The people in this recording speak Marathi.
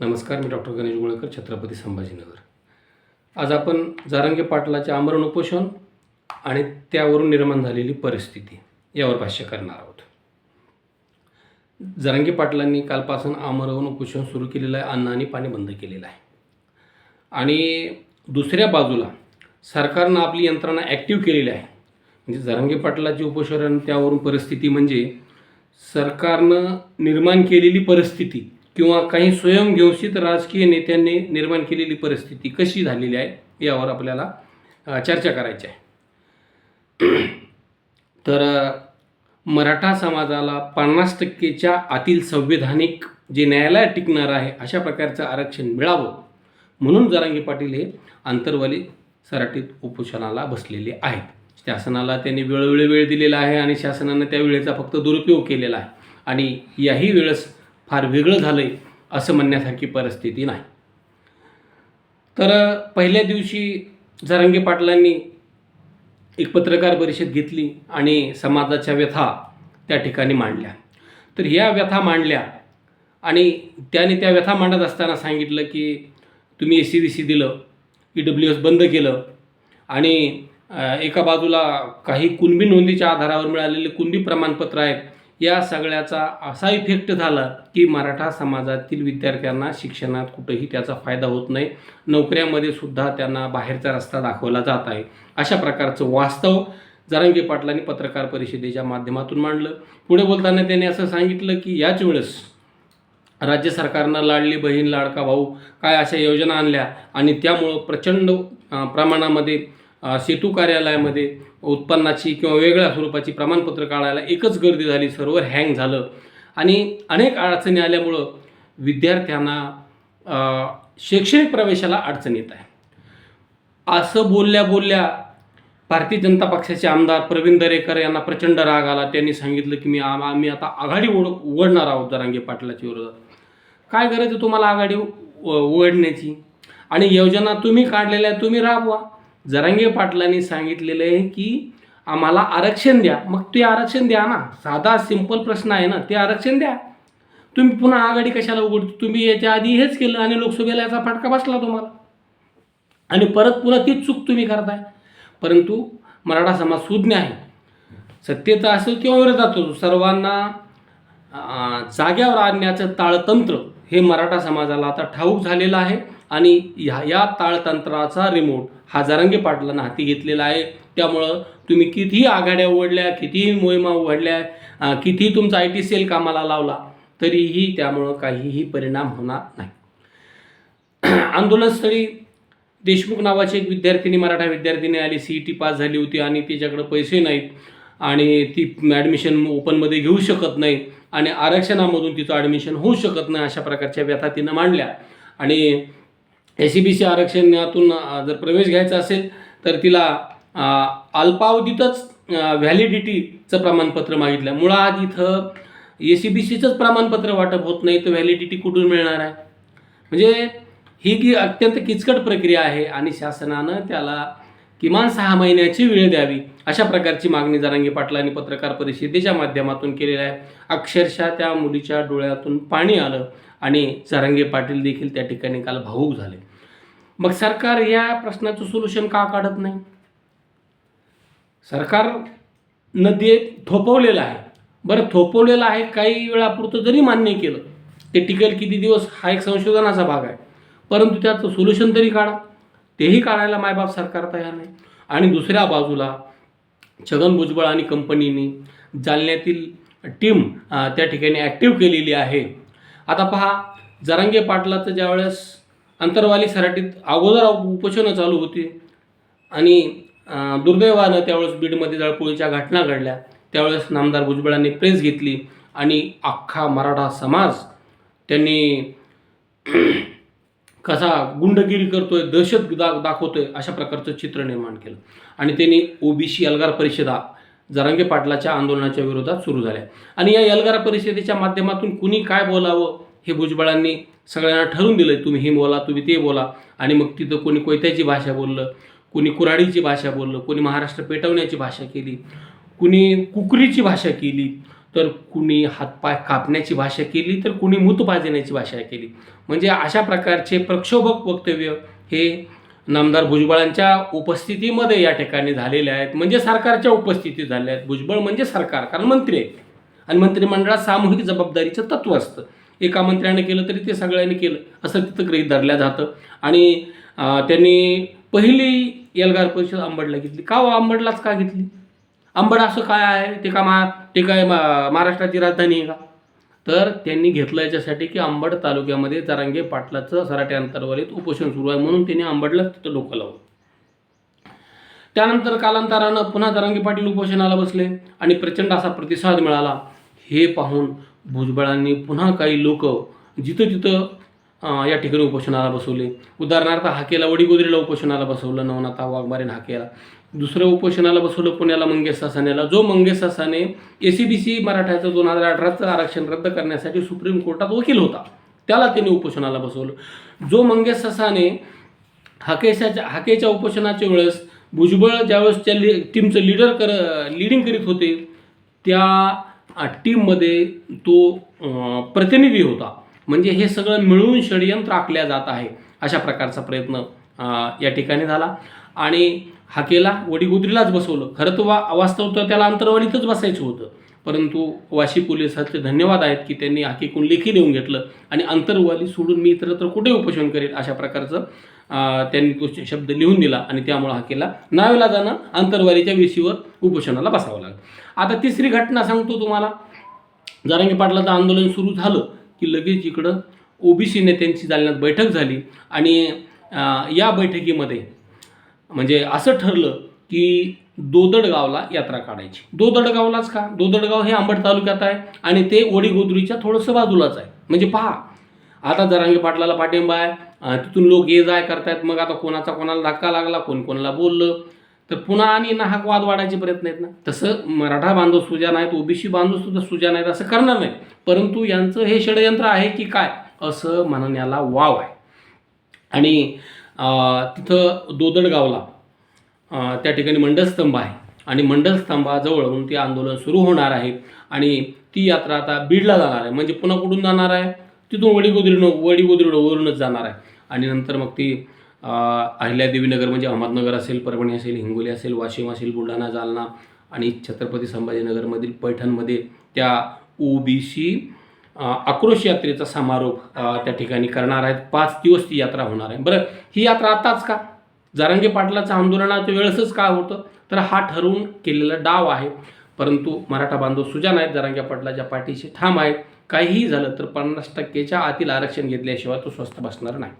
नमस्कार मी डॉक्टर गणेश गोळेकर छत्रपती संभाजीनगर. आज आपण जारंगे पाटलाचे आमरण उपोषण आणि त्यावरून निर्माण झालेली परिस्थिती यावर भाष्य करणार आहोत. जारंगे पाटलांनी कालपासून आमरण उपोषण सुरू केलेलं आहे अन्न आणि पाणी बंद केलेलं आहे. आणि दुसऱ्या बाजूला सरकारनं आपली यंत्रणा ॲक्टिव्ह केलेली आहे. म्हणजे जरांगे पाटलाचे उपोषण त्यावरून परिस्थिती म्हणजे सरकारनं निर्माण केलेली परिस्थिती किंवा काही स्वयंघोषित राजकीय नेत्यांनी निर्माण केलेली परिस्थिती कशी झालेली आहे यावर आपल्याला चर्चा करायची आहे. तर मराठा समाजाला पन्नास टक्केच्या आतील संविधानिक जे न्यायालयात टिकणार आहे अशा प्रकारचं आरक्षण मिळावं म्हणून जरांगे पाटील हे आंतरवाली सराटीत उपोषणाला बसलेले आहेत. शासनाला त्यांनी वेळोवेळी वेळ दिलेला आहे आणि शासनानं त्या वेळेचा फक्त दुरुपयोग केलेला आहे. आणि याही वेळेस फार वेगळं झालं आहे असं म्हणण्यासारखी परिस्थिती नाही. तर पहिल्या दिवशी जरांगे पाटलांनी एक पत्रकार परिषद घेतली आणि समाजाच्या व्यथा त्या ठिकाणी मांडल्या. तर ह्या व्यथा मांडल्या आणि त्याने त्या व्यथा मांडत असताना सांगितलं की तुम्ही ए सी बी सी दिलं ई डब्ल्यू एस बंद केलं आणि एका बाजूला काही कुणबी नोंदीच्या आधारावर मिळालेले कुणबी प्रमाणपत्र आहेत या सगळ्याचा असा इफेक्ट झाला की मराठा समाजातील विद्यार्थ्यांना शिक्षणात कुठंही त्याचा फायदा होत नाही. नोकऱ्यामध्ये सुद्धा त्यांना बाहेरचा रस्ता दाखवला जात आहे. अशा प्रकारचं वास्तव जरांगे पाटलांनी पत्रकार परिषदेच्या माध्यमातून मांडलं. पुढे बोलताना त्यांनी असं सांगितलं की याच वेळेस राज्य सरकारनं लाडली बहीण लाडका भाऊ काय अशा योजना आणल्या आणि त्यामुळं प्रचंड प्रमाणामध्ये सेतू कार्यालयामध्ये उत्पन्नाची किंवा वेगळ्या स्वरूपाची प्रमाणपत्र काढायला एकच गर्दी झाली सर्व्हर हँग झालं. आणि अनेक अडचणी आल्यामुळं विद्यार्थ्यांना शैक्षणिक प्रवेशाला अडचण येत आहे. असं बोलल्या बोलल्या भारतीय जनता पक्षाचे आमदार प्रवीण दरेकर यांना प्रचंड राग आला. त्यांनी सांगितलं की मी आम आम्ही आता आघाडी उड उघडणार आहोत दरांगे पाटलाच्या विरोधात. काय गरज आहे तुम्हाला आघाडी उघडण्याची आणि योजना तुम्ही काढलेल्या तुम्ही राबवा. जरांगे पाटलांनी सांगितलेलं आहे की आम्हाला आरक्षण द्या. मग ते आरक्षण द्या ना. साधा सिंपल प्रश्न आहे ना. ते आरक्षण द्या. तुम्ही पुन्हा आघाडी कशाला उघडतो? तुम्ही याच्या आधी हेच केलं आणि लोकसभेला याचा फटका बसला तुम्हाला. आणि परत पुन्हा तीच चूक तुम्ही करताय. परंतु मराठा समाज सुज्ञ आहे. सत्तेचा असेल किंवा विरोधात असो सर्वांना जाग्यावर आणण्याचं ताळतंत्र हे मराठा समाजाला आता ठाऊक झालेलं आहे. आणि ह्या या ताळतंत्राचा रिमोट हा पाटलांना हाती घेतलेला आहे. त्यामुळं तुम्ही कितीही आघाड्या उघडल्या कितीही मोहिमा उघडल्या कितीही तुमचा आय टी सेल कामाला लावला तरीही त्यामुळं काहीही परिणाम होणार नाही. आंदोलनस्थळी देशमुख नावाची एक विद्यार्थिनी मराठा विद्यार्थिनी आली. सी ई टी पास झाली होती आणि तिच्याकडे पैसे नाहीत आणि ती ॲडमिशन ओपनमध्ये घेऊ शकत नाही आणि आरक्षणामधून तिचं ॲडमिशन होऊ शकत नाही अशा प्रकारच्या व्यथा तिनं मांडल्या. आणि एस सी बी सी आरक्षणातून जर प्रवेश घ्यायचा असेल तर तिला अल्पावधीतच व्हॅलिडिटीचं प्रमाणपत्र मागितलं. मुळात इथं ए सी बी सीचंच प्रमाणपत्र वाटप होत नाही तर व्हॅलिडिटी कुठून मिळणार आहे? म्हणजे ही की अत्यंत किचकट प्रक्रिया आहे आणि शासनानं त्याला किमान सहा महिन्याची वेळ द्यावी अशा प्रकारची मागणी जरांगी पाटलांनी पत्रकार परिषदेच्या माध्यमातून केलेली आहे. अक्षरशः त्या मुलीच्या डोळ्यातून पाणी आलं. आणि चरंगे पाटील देखील त्या ठिकाणी काल भाऊक झाले. मग सरकार या प्रश्नाचं सोल्युशन का काढत नाही? सरकार नदी थोपवलेलं आहे. बरं थोपवलेलं आहे काही वेळापुरतं जरी मान्य केलं ते टिकेल किती दिवस हा एक संशोधनाचा भाग आहे. परंतु त्याचं सोल्युशन तरी काढा. तेही काढायला मायबाप सरकार तयार नाही. आणि दुसऱ्या बाजूला छगन भुजबळ आणि कंपनीने जालन्यातील टीम त्या ठिकाणी ॲक्टिव्ह केलेली आहे. आता पहा जरांगे पाटलाचं ज्यावेळेस अंतरवाली सराटीत अगोदर उपोषणं चालू होती आणि दुर्दैवानं त्यावेळेस बीडमध्ये जळपोळीच्या घटना घडल्या. त्यावेळेस नामदार भुजबळांनी प्रेस घेतली आणि अख्खा मराठा समाज त्यांनी कसा गुंडगिरी करतोय दहशत दा दाखवतोय अशा प्रकारचं चित्र निर्माण केलं. आणि त्यांनी ओबीसी अलगार परिषदा जरांगे पाटलाच्या आंदोलनाच्या विरोधात सुरू झाल्या आणि या यलगारा परिषदेच्या माध्यमातून कुणी काय बोलावं हे भुजबळांनी सगळ्यांना ठरवून दिलं तुम्ही हे बोला तुम्ही ते बोला. आणि मग तिथं कोणी कोयत्याची भाषा बोललं कोणी कुऱ्हाडीची भाषा बोललं कोणी महाराष्ट्र पेटवण्याची भाषा केली कुणी कुकरीची भाषा केली तर कुणी हातपाय कापण्याची भाषा केली तर कुणी मूत पाजण्याची भाषा केली. म्हणजे अशा प्रकारचे प्रक्षोभक वक्तव्य हे नामदार भुजबळांच्या उपस्थितीमध्ये या ठिकाणी झालेल्या आहेत. म्हणजे सरकारच्या उपस्थितीत झाल्या आहेत. भुजबळ म्हणजे सरकार कारण मंत्री आहेत. आणि मंत्रिमंडळात सामूहिक जबाबदारीचं तत्व असतं. एका मंत्र्याने केलं तरी ते सगळ्यांनी केलं. असं तिथं गृहीत धरलं जातं. आणि त्यांनी पहिली एल्गार परिषद आंबडला घेतली. का हो? आंबडलाच का घेतली? आंबड असं काय आहे? ते का मा ते काय महाराष्ट्राची राजधानी आहे का? तर त्यांनी घेतलं याच्यासाठी की अंबड तालुक्यामध्ये जरांगे पाटलाचं सराटे अंतर्वालीत उपोषण सुरू आहे म्हणून त्यांनी अंबडला तिथं डोकं लावलं. त्यानंतर कालांतरानं पुन्हा जरांगे पाटील उपोषणाला बसले आणि प्रचंड असा प्रतिसाद मिळाला. हे पाहून भुजबळांनी पुन्हा काही लोक जिथं तिथं या ठिकाणी उपोषणाला बसवले. उदाहरणार्थ हाकेला वडीगोदरीला उपोषणाला बसवलं नवनाथा वाघमारेन हाकेला. दुसरं उपोषणाला बसवलं पुण्याला मंगेश सासानेला जो Mangesh Sasane A C B C मराठ्याचं दोन हजार अठराचं आरक्षण रद्द करण्यासाठी सुप्रीम कोर्टात वकील होता त्याला त्यांनी उपोषणाला बसवलं. जो मंगेश ससाने हाकेशाच्या हाकेच्या उपोषणाच्या वेळेस भुजबळ ज्यावेळेस त्या लि टीमचं लीडर कर लिडिंग करीत होते त्या टीममध्ये तो प्रतिनिधी होता. म्हणजे हे सगळं मिळून षडयंत्र आखल्या जात आहे. अशा प्रकारचा प्रयत्न या ठिकाणी झाला. आणि हाकेला वडीगुद्रीलाच बसवलं. खरं तर वा वास्तव तर त्याला अंतरवालीतच बसायचं होतं. परंतु वाशी पोलिसाचे धन्यवाद आहेत की त्यांनी हाकेकून लेखी देऊन घेतलं आणि अंतरवाली सोडून मी इतरत्र कुठे उपोषण करेल अशा प्रकारचं त्यांनी तो शब्द लिहून दिला आणि त्यामुळं हाकेला नावेला जाणं अंतरवालीच्या विषयीवर उपोषणाला बसावं लागलं. आता तिसरी घटना सांगतो तुम्हाला. जरांगी पाटलाचं आंदोलन सुरू झालं. की लगेच इकडं ओबीसी नेत्यांची जालन्यात बैठक झाली आणि या बैठकीमध्ये म्हणजे असं ठरलं की दोदडगावला यात्रा काढायची. दोदडगावलाच का? दोदडगाव हे आंबड तालुक्यात आहे आणि ते वडीगोद्रीच्या थोडंसं बाजूलाच आहे. म्हणजे पहा आता जरांगे पाटलाला पाठिंबा आहे तिथून लोक ये जाय करतायत मग आता कोणाचा कोणाला धक्का लागला कोण कोणाला बोललं तर पुन्हा आणि नाहक वाद वाढायचे प्रयत्न आहेत ना? तसं मराठा बांधव सुजाण आहेत ओबीसी बांधव सुद्धा सुजाण आहेत असं करणार नाही. परंतु यांचं हे षडयंत्र आहे की काय? असं म्हणण्याला वाव आहे. आणि तिथं दोदडगावला त्या ठिकाणी मंडलस्तंभ आहे. आणि मंडलस्तंभाजवळून ते आंदोलन सुरू होणार आहे. आणि ती यात्रा आता बीडला जाणार आहे. म्हणजे पुन्हा कुठून जाणार आहे? तिथून वडीगोदरीनं वडीगोदरीवरूनच जाणार आहे. आणि नंतर मग ती अहिल्यादेवीनगर म्हणजे अहमदनगर असेल परभणी असेल हिंगोली असेल वाशिम असेल बुलढाणा जालना आणि छत्रपती संभाजीनगरमधील पैठणमध्ये त्या ओ बीशी आक्रोश यात्रेचा समारोप त्या ठिकाणी करणार आहेत. पाच दिवस ती यात्रा होणार आहे. बरं ही यात्रा आताच का? जारंगे पाटलाचं आंदोलनाच्या वेळेसच का होतं? तर हा ठरवून केलेला डाव आहे. परंतु मराठा बांधव सुजान आहेत. जारंगे पाटलाच्या पाठीशी ठाम आहेत. काहीही झालं तर पन्नास टक्केच्या आतील आरक्षण घेतल्याशिवाय तो स्वस्त बसणार नाही.